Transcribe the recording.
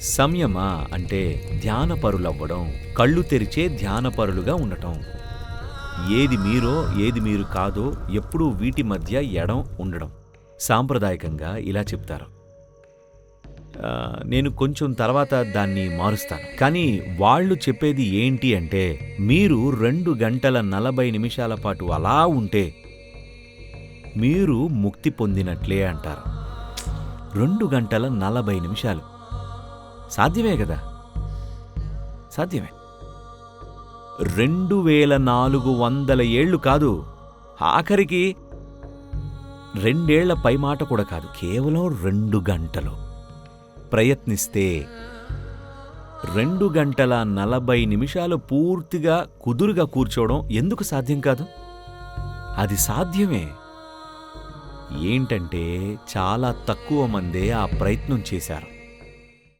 సంయమ అంటే ధ్యానపరులవ్వడం కళ్ళు తెరిచే ధ్యానపరులుగా ఉండటం. ఏది మీరో ఏది మీరు కాదో ఎప్పుడూ వీటి మధ్య ఎడం ఉండడం. సాంప్రదాయకంగా ఇలా చెప్తారు. నేను కొంచెం తర్వాత దాన్ని మారుస్తాను. కానీ వాళ్ళు చెప్పేది ఏంటి అంటే మీరు రెండు గంటల నలభై నిమిషాల పాటు అలా ఉంటే మీరు ముక్తి పొందినట్లే అంటారు. రెండు గంటల నలభై నిమిషాలు. సాధ్యమే కదా? సాధ్యమే. రెండు వేల నాలుగు వందల ఏళ్ళు కాదు ఆఖరికి రెండేళ్ళ పైమాట కూడా కాదు కేవలం రెండు గంటలు. ప్రయత్నిస్తే రెండు గంటల నలభై నిమిషాలు పూర్తిగా కుదురుగా కూర్చోవడం ఎందుకు సాధ్యం కాదు? అది సాధ్యమే. ఏంటంటే చాలా తక్కువ మందే ఆ ప్రయత్నం చేశారు.